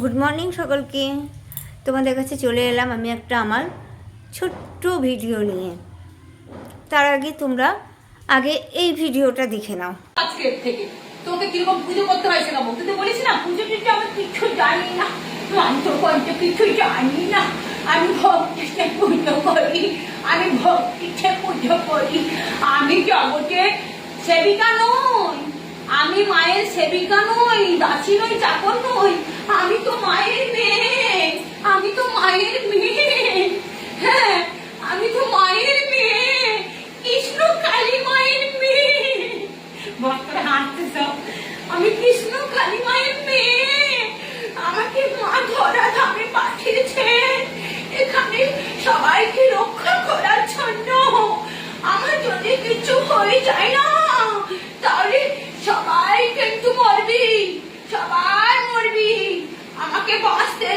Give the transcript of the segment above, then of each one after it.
Good morning সকলকে। তোমাদের কাছে চলে এলাম আমি একটা আমার ছোট্ট ভিডিও নিয়ে। তার আগে তোমরা আগে এই ভিডিওটা দেখে নাও। আজকের থেকে তোকে কীরকম পুজো করতে হয়েছে না বলতে তো বলেছি না, পুজো টুজো আমি কিছু জানি না আমি কিছু জানি না, আমি ভক্তিতে পুজো করি, আমি ভক্তিতে পুজো করি, আমি জগতের সেবিকা নই। আমি মায়ের সেবিকা নই, দাসি নই, চাকর নই। আমি তো মায়ের মেয়ে, আমি তো মায়ের মেয়ে। হ্যাঁ আমি তো মায়ের মেয়ে কৃষ্ণ কালী মায়ের মেয়ে ভক্তরা হাঁটতে সব আমি কৃষ্ণ কালী মায়ের মেয়ে আমাকে মা ধরা ধামে পাঠিয়েছে এখানে সবাইকে রক্ষা করার জন্য আমার যদি কিছু হয়ে যায় না তাহলে সবাই কিন্তু মরবি সবাই মরবি আমাকে বাঁচতে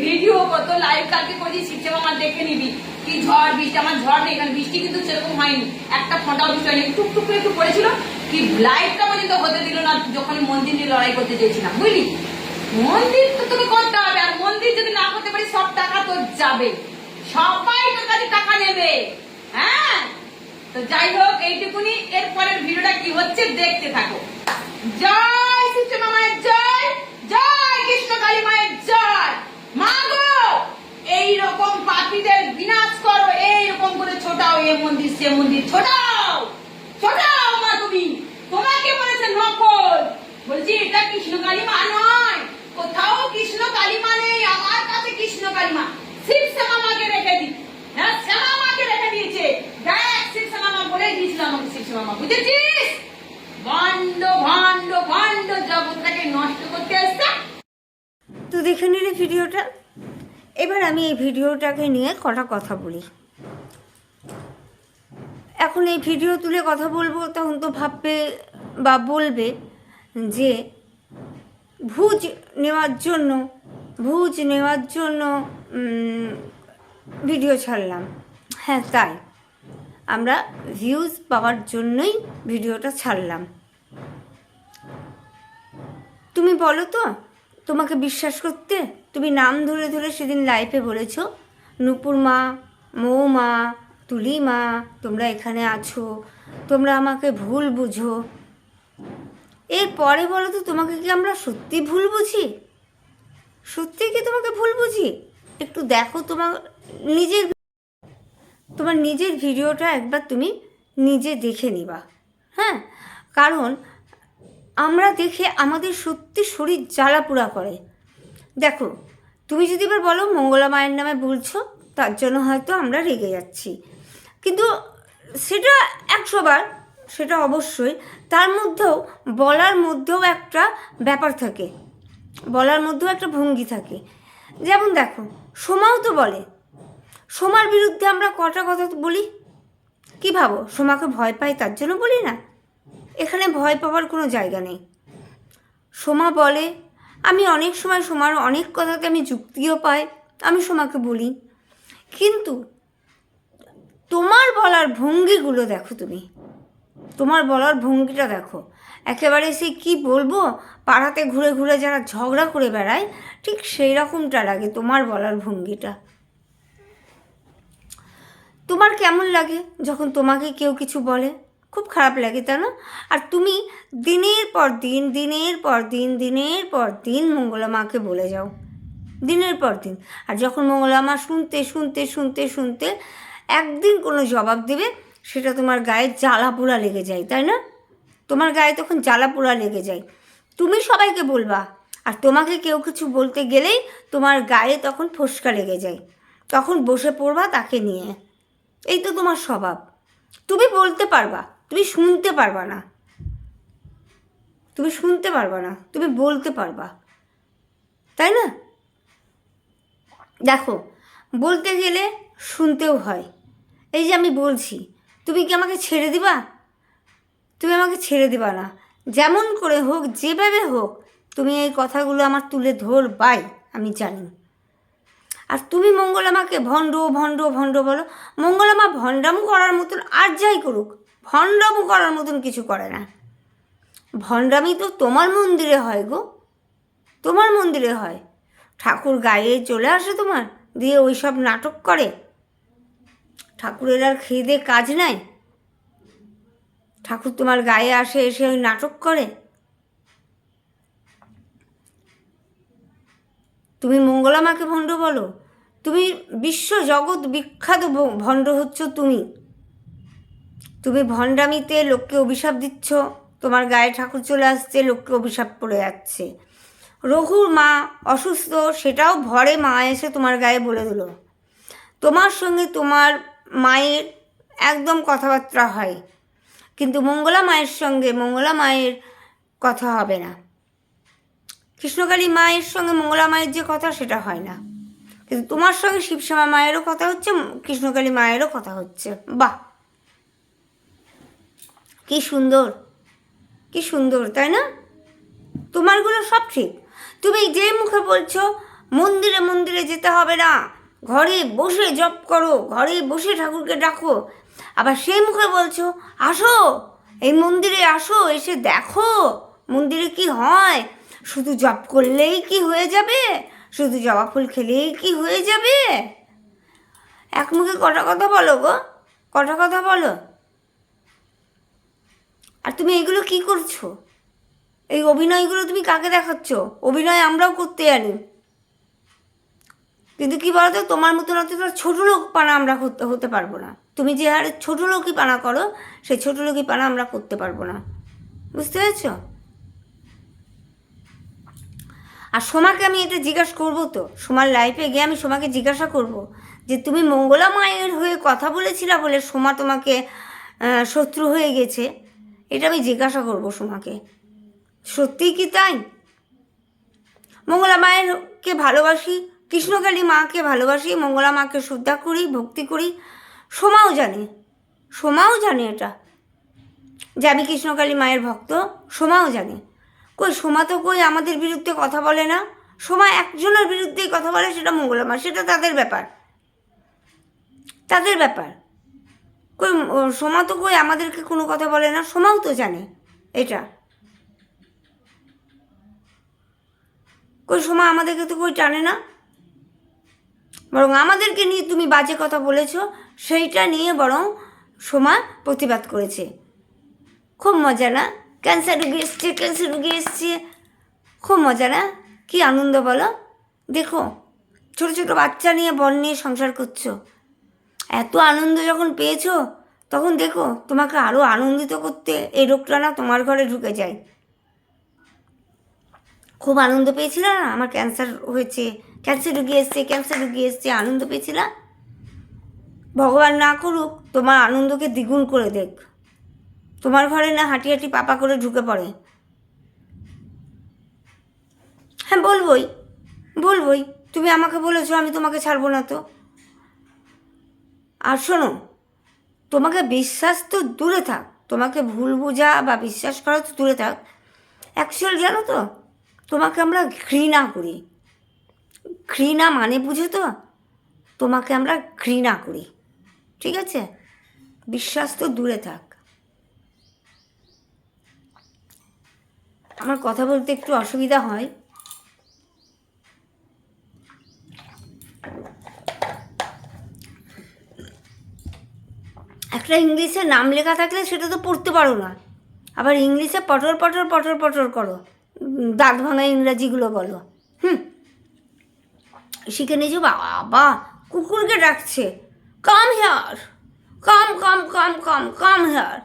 ভিডিও কত লাইভ কালকে করেছি শিখছে আমার দেখে নিবি। কি ঝড় বৃষ্টি, আমার ঝড় নেই কারণ বৃষ্টি কিন্তু সেরকম হয়নি। একটা ফোঁটাও বৃষ্টি হয়নি। টুক টুক করে একটু পড়েছিল কি লাইভটা পর্যন্ত হতে দিল না, যখন মন্দির নিয়ে লড়াই করতে চেয়েছিলাম, বুঝলি? মন্দির তো তুমি করতে হবে, আর মন্দির যদি না করতে পারি সব টাকা তোর যাবে। সবাই তোর কাছে টাকা নেবে। হ্যাঁ? তো যাই হোক, এইটুকুনি। এরপরের ভিডিওটা কি হচ্ছে, দেখতে থাকো। জয় শ্রী মায়ের জয় জয় কৃষ্ণ কালী মায়ের জয়। কোথাও কৃষ্ণ কালী মা নেই, আমার কাছে কৃষ্ণ কালীমা। শিব শ্যামা রেখে দি। হ্যাঁ শ্যামা মাকে রেখে দিয়েছে। দেখ, শিব শ্যামা বলে দিয়েছিল আমাকে, শিব শ্যামা বুঝেছিস ভণ্ড ভণ্ড ভণ্ড জগৎটাকে নষ্ট করতে আসছে তো দেখে নিলে ভিডিওটা। এবার আমি এই ভিডিওটাকে নিয়ে কটা কথা বলি। এখন এই ভিডিও তুলে কথা বলব, তখন তো ভাববে বা বলবে যে, ভুজ নেওয়ার জন্য, ভুজ নেওয়ার জন্য ভিডিও ছাড়লাম। হ্যাঁ তাই। আমরা ভিউজ পাওয়ার জন্যই ভিডিওটা ছাড়লাম। তুমি বলো তো? তোমাকে বিশ্বাস করতে তুমি নাম ধরে ধরে সেদিন লাইফে বলেছ নুপুর মা মৌ মা তুলি মা তোমরা এখানে আছো, তোমরা আমাকে ভুল বুঝো। এরপরে বলো তো তোমাকে কি আমরা সত্যি ভুল বুঝি? সত্যি কি তোমাকে ভুল বুঝি? একটু দেখো তোমার নিজের তোমার নিজের ভিডিওটা একবার তুমি নিজে দেখে নিবা। হ্যাঁ কারণ আমরা দেখে আমাদের সত্যি শরীর জ্বালা পোড়া করে। দেখো, তুমি যদি এবার বলো মঙ্গলা মায়ের নামে বলছো, তার জন্য হয়তো আমরা রেগে যাচ্ছি। কিন্তু সেটা একশোবার সেটা অবশ্যই। তার মধ্যেও, বলার মধ্যেও একটা ব্যাপার থাকে। বলার মধ্যেও একটা ভঙ্গি থাকে। যেমন দেখো, সোমাও তো বলে। সোমার বিরুদ্ধে আমরা কটা কথা বলি? কি ভাবো, সোমাকে ভয় পাই তার জন্য বলি না? এখানে ভয় পাওয়ার কোনো জায়গা নেই। সোমা বলে, আমি অনেক সময় সোমার অনেক কথাতে আমি যুক্তিও পাই, আমি সোমাকে বলি। কিন্তু তোমার বলার ভঙ্গিগুলো দেখো তুমি। তোমার বলার ভঙ্গিটা দেখো। একেবারে সে কি বলব, পাড়াতে ঘুরে ঘুরে যারা ঝগড়া করে বেড়ায়, ঠিক সেই রকমটা লাগে তোমার বলার ভঙ্গিটা। তোমার কেমন লাগে যখন তোমাকে কেউ কিছু বলে? খুব খারাপ লাগে, তাই না? আর তুমি দিনের পর দিন, দিনের পর দিন, দিনের পর দিন মঙ্গলা মাকে বলে যাও। দিনের পর দিন। আর যখন মঙ্গলা মা শুনতে শুনতে শুনতে শুনতে একদিন কোনো জবাব দেবে, সেটা তোমার গায়ে জ্বালা পোড়া লেগে যায়, তাই না? তোমার গায়ে তখন জ্বালা পোড়া লেগে যায়। তুমি সবাইকে বলবা, আর তোমাকে কেউ কিছু বলতে গেলেই তোমার গায়ে তখন ফোসকা লেগে যায়। তখন বসে পড়বা তাকে নিয়ে। এই তো তোমার স্বভাব। তুমি বলতে পারবা তুমি শুনতে পারবা না। তুমি শুনতে পারবা না, তুমি বলতে পারবা। তাই না? দেখো, বলতে গেলে শুনতেও হয়। এই যে আমি বলছি, তুমি কি আমাকে ছেড়ে দিবা? তুমি আমাকে ছেড়ে দিবা না। যেমন করে হোক, যেভাবে হোক, তুমি এই কথাগুলো আমার তুলে ধরবাই, আমি জানি। আর তুমি মঙ্গলামাকে ভণ্ড ভণ্ড ভণ্ড বলো। মঙ্গলামা ভণ্ডাম করার মতন আর যাই করুক ভণ্ডাম করার মতন কিছু করে না। ভণ্ডামি তো তোমার মন্দিরে হয় গো। তোমার মন্দিরে হয়। ঠাকুর গায়ে চলে আসে তোমার, দিয়ে ওই সব নাটক করে। ঠাকুরের আর খেয়ে কাজ নাই। ঠাকুর তোমার গায়ে আসে এসে ওই নাটক করে। তুমি মঙ্গলামাকে ভণ্ড বলো। তুমি বিশ্ব জগৎ বিখ্যাত ভণ্ড হচ্ছ তুমি। তুমি ভণ্ডামিতে লোককে অভিশাপ দিচ্ছ, তোমার গায়ে ঠাকুর চলে আসছে, লোককে অভিশাপ পড়ে যাচ্ছে। রঘুর মা অসুস্থ, সেটাও ভরে মা এসে তোমার গায়ে বলে দিল। তোমার সঙ্গে তোমার মায়ের একদম কথাবার্তা হয়, কিন্তু মঙ্গলা মায়ের সঙ্গে মঙ্গলা মায়ের কথা হবে না। কৃষ্ণকালী মায়ের সঙ্গে মঙ্গলা মায়ের যে কথা, সেটা হয় না। কিন্তু তোমার সঙ্গে শিবশ্যামা মায়েরও কথা হচ্ছে, কৃষ্ণকালী মায়েরও কথা হচ্ছে। বাহ! কি সুন্দর কি সুন্দর, তাই না? তোমারগুলো সব ঠিক। তুমি যে মুখে বলছো, মন্দিরে মন্দিরে যেতে হবে না। ঘরে বসে জপ করো, ঘরে বসে ঠাকুরকে ডাকো। আবার সেই মুখে বলছো, আসো, এই মন্দিরে আসো, এসে দেখো মন্দিরে কি হয়। শুধু জপ করলেই কি হয়ে যাবে? শুধু জবা ফুল খেলেই কি হয়ে যাবে? এক মুখে কটা কথা বলো গো? কটা কথা বলো? আর তুমি এগুলো কি করছ? এই অভিনয়গুলো তুমি কাকে দেখাচ্ছ? অভিনয় আমরাও করতে জানি। কিন্তু কি বলতো, তোমার মতন অতটা ছোটো লোক পানা আমরা হতে পারব না। তুমি যে হারে ছোটো লোকই পানা করো, সেই ছোটো লোকই পানা আমরা করতে পারব না। বুঝতে পেরেছ? আর সোমাকে আমি এটা জিজ্ঞাসা করব তো, সোমার লাইফে গিয়ে আমি সোমাকে জিজ্ঞাসা করব যে, তুমি মঙ্গলা মায়ের হয়ে কথা বলেছিলা বলে সোমা তোমাকে শত্রু হয়ে গেছে? এটা আমি জিজ্ঞাসা করব সোমাকে। সত্যি কি তাই? মঙ্গলা মায়েরকে ভালোবাসি, কৃষ্ণকালী মাকে ভালোবাসি, মঙ্গলা মাকে শ্রদ্ধা করি, ভক্তি করি। সোমাও জানে সোমাও জানে এটা। যে আমি কৃষ্ণকালী মায়ের ভক্ত, সোমাও জানে। কই, সোমা তো কই আমাদের বিরুদ্ধে কথা বলে না? সোমা একজনের বিরুদ্ধেই কথা বলে, সেটা মঙ্গলা মা, সেটা তাদের ব্যাপার। তাদের ব্যাপার। কই সোমা তো কই আমাদেরকে কোনো কথা বলে না, সোমাও তো জানে, এটা। কই, সোমা আমাদেরকে তো কই টানে না। বরং আমাদেরকে নিয়ে তুমি বাজে কথা বলেছ, সেইটা নিয়ে বরং সোমা প্রতিবাদ করেছে। খুব মজা না? ক্যান্সার রুগী এসছে, ক্যান্সার রুগী এসছে। খুব মজা না? কি আনন্দ বলো। দেখো, ছোটো ছোটো বাচ্চা নিয়ে বন নিয়ে সংসার করছ। এত আনন্দ যখন পেয়েছ, তখন দেখো তোমাকে আরও আনন্দিত করতে এই রোগটা না তোমার ঘরে ঢুকে যায়। খুব আনন্দ পেয়েছিল না? আমার ক্যান্সার হয়েছে ক্যান্সার রুগী এসছে ক্যান্সার রুগী এসছে, আনন্দ পেয়েছিলাম ভগবান না করুক, তোমার আনন্দকে দ্বিগুণ করে দেখ। তোমার ঘরে না হাঁটি হাঁটি পাপা করে ঢুকে পড়ে। হ্যাঁ বলবই বলবই। তুমি আমাকে বলেছ, আমি তোমাকে ছাড়বো না তো। আর শোনো, তোমাকে বিশ্বাস তো দূরে থাক, তোমাকে ভুল বোঝা বা বিশ্বাস করা তো দূরে থাক। অ্যাকচুয়াল জানো তো, তোমাকে আমরা ঘৃণা করি। ঘৃণা মানে বুঝো তো, তোমাকে আমরা ঘৃণা করি। ঠিক আছে? বিশ্বাস তো দূরে থাক। আমার কথা বলতে একটু অসুবিধা হয়। একটা ইংলিশে নাম লেখা থাকলে সেটা তো পড়তে পারো না। আবার ইংলিশে পটর পটর পটর পটর করো। দাঁত ভাঙা ইংরাজিগুলো বলো। হুম। শিখে নিয়েছো? বাবা, কুকুরকে ডাকছে। Come here come come come come come here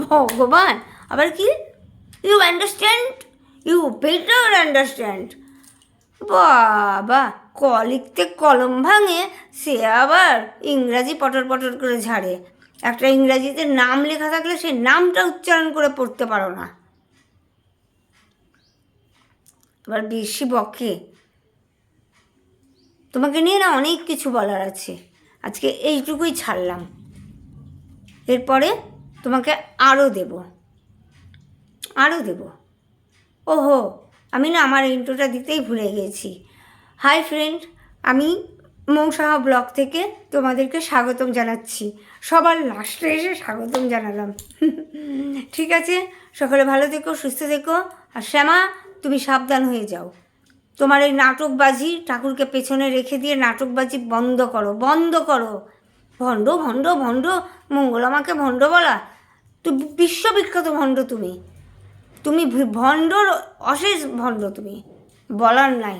ভগবান। আবার কি? You understand you better understand বাবা ক লিখতে কলম ভাঙে, সে আবার ইংরাজি পটর পটর করে ঝাড়ে। একটা ইংরাজিতে নাম লেখা থাকলে সেই নামটা উচ্চারণ করে পড়তে পারো না। এবার বেশি বকে। তোমাকে নিয়ে না অনেক কিছু বলার আছে। আজকে এইটুকুই ছাড়লাম। এরপরে তোমাকে আরও দেব। আরও দেব। ওহো! আমি না আমার ইন্ট্রোটা দিতেই ভুলে গেছি। হাই ফ্রেন্ড আমি মৌসাহা ব্লগ থেকে তোমাদেরকে স্বাগতম জানাচ্ছি। সবার লাস্টে এসে স্বাগতম জানালাম। ঠিক আছে? সকলে ভালো থেকো, সুস্থ থেকো। আর শ্যামা, তুমি সাবধান হয়ে যাও। তোমার এই নাটকবাজি ঠাকুরকে পেছনে রেখে দিয়ে নাটকবাজি বন্ধ করো বন্ধ করো। ভণ্ড ভণ্ড ভণ্ড, মঙ্গল আমাকে ভণ্ড বলা? তুই বিশ্ববিখ্যাত ভণ্ড তুমি। তুমি ভণ্ডর অশেষ ভণ্ড তুমি। বলার নাই।